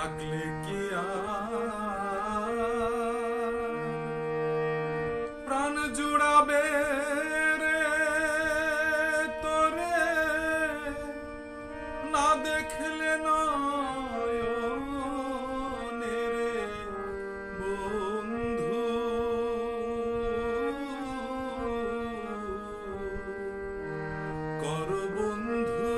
ডাকলে কি প্রাণ জুড়াবে রে তোরে। না দেখলে নয়নে রে বন্ধু। কর বন্ধু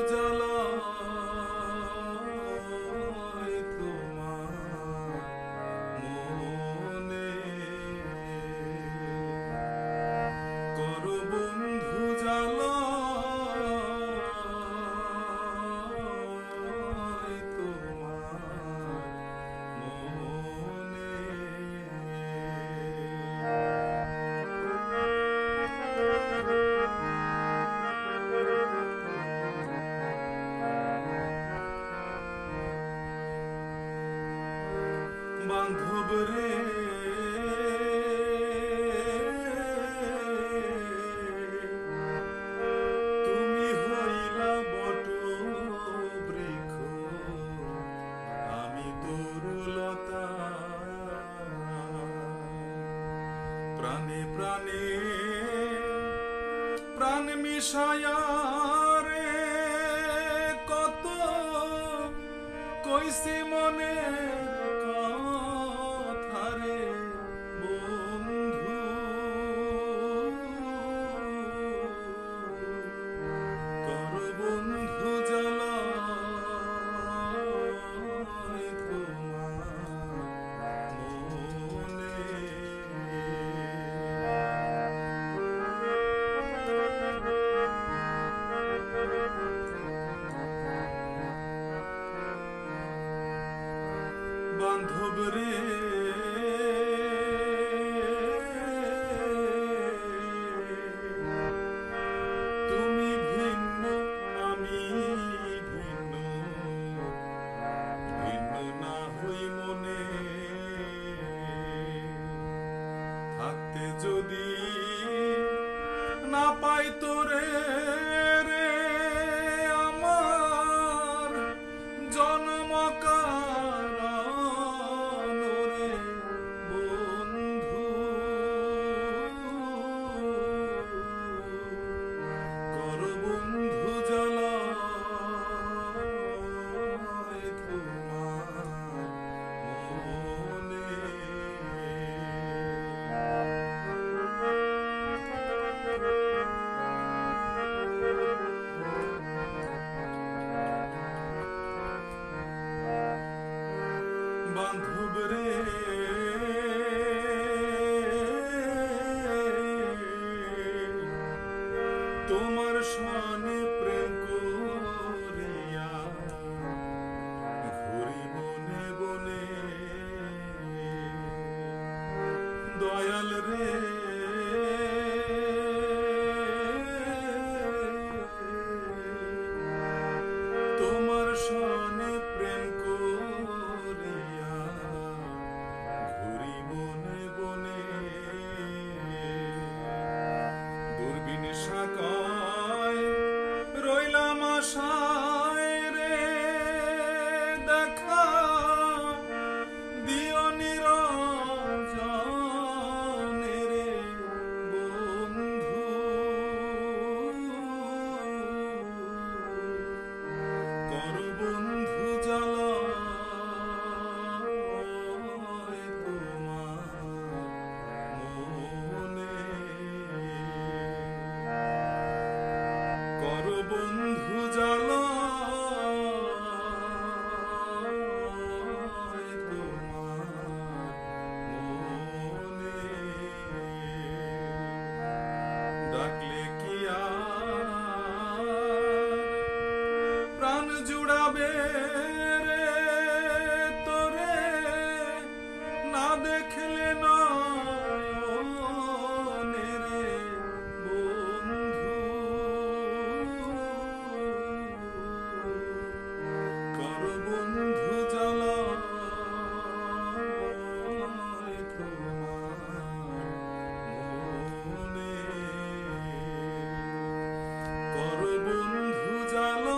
রে তুমি হইলা বট বৃক্ষ আমি তরুলতা প্রাণে প্রাণে প্রাণ কত কইসি মনে। বান্ধব রে। না পাই তোরে রে বান্ধব রে। তোমার সনে প্রেম করিয়া ঘুরি বনে বনে। দয়াল রে। ডাকলে কি প্রাণ জুড়াবে রে তোরে না দেখলে Bình.